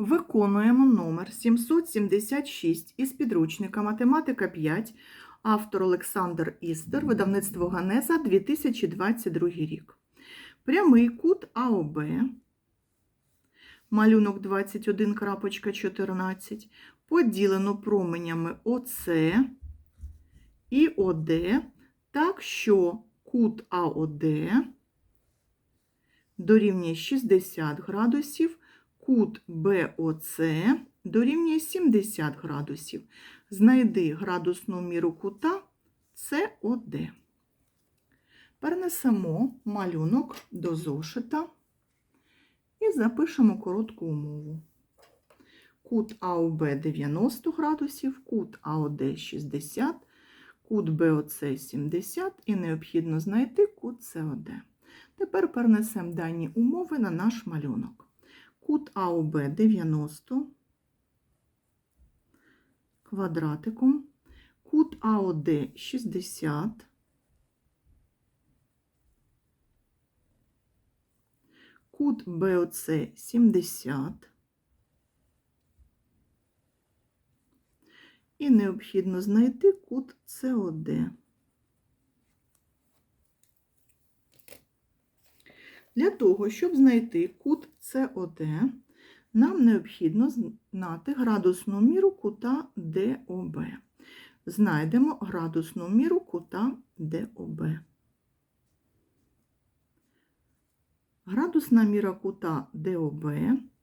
Виконуємо номер 776 із підручника Математика 5, автор Олександр Істер, видавництво Ганеза, 2022 рік. Прямий кут АОБ, малюнок 21.14, поділено променями ОС і ОД, так що кут АОД дорівнює 60 градусів, кут БОЦ дорівнює 70 градусів. Знайди градусну міру кута СОД. Перенесемо малюнок до зошита і запишемо коротку умову. Кут АОБ 90 градусів, кут АОД 60, кут БОЦ 70 і необхідно знайти кут СОД. Тепер перенесемо дані умови на наш малюнок. Кут АОБ 90 квадратиком, кут АОД 60, кут БОЦ 70 і необхідно знайти кут СОД. Для того, щоб знайти кут СОД, нам необхідно знати градусну міру кута ДОБ. Знайдемо градусну міру кута ДОБ. Градусна міра кута ДОБ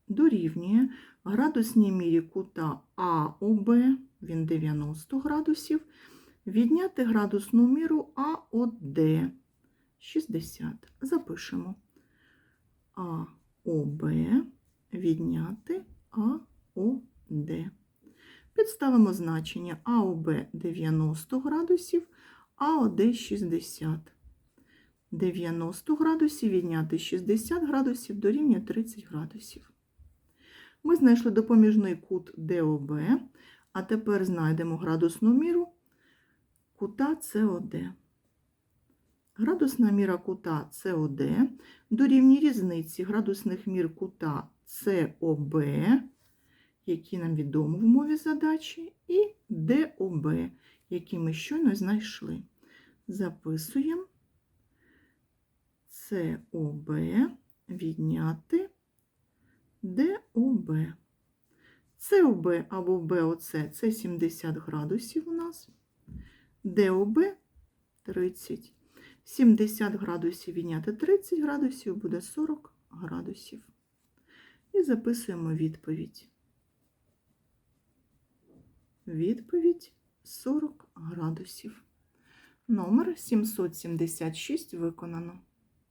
дорівнює градусній мірі кута АОБ, він 90 градусів, відняти градусну міру АОД 60. Запишемо. АОБ відняти АОД. Підставимо значення АОБ 90 градусів, АОД 60. 90 градусів відняти 60 градусів дорівнює 30 градусів. Ми знайшли допоміжний кут ДОБ, а тепер знайдемо градусну міру кута СОД. Градусна міра кута СОД дорівнює різниці градусних мір кута СОБ, які нам відомі в мові задачі, і ДОБ, які ми щойно знайшли. Записуємо СОБ відняти ДОБ. СОБ або БОЦ це 70 градусів у нас, ДОБ 30. 70 градусів відняти 30 градусів буде 40 градусів. І записуємо відповідь. Відповідь 40 градусів. Номер 776 виконано.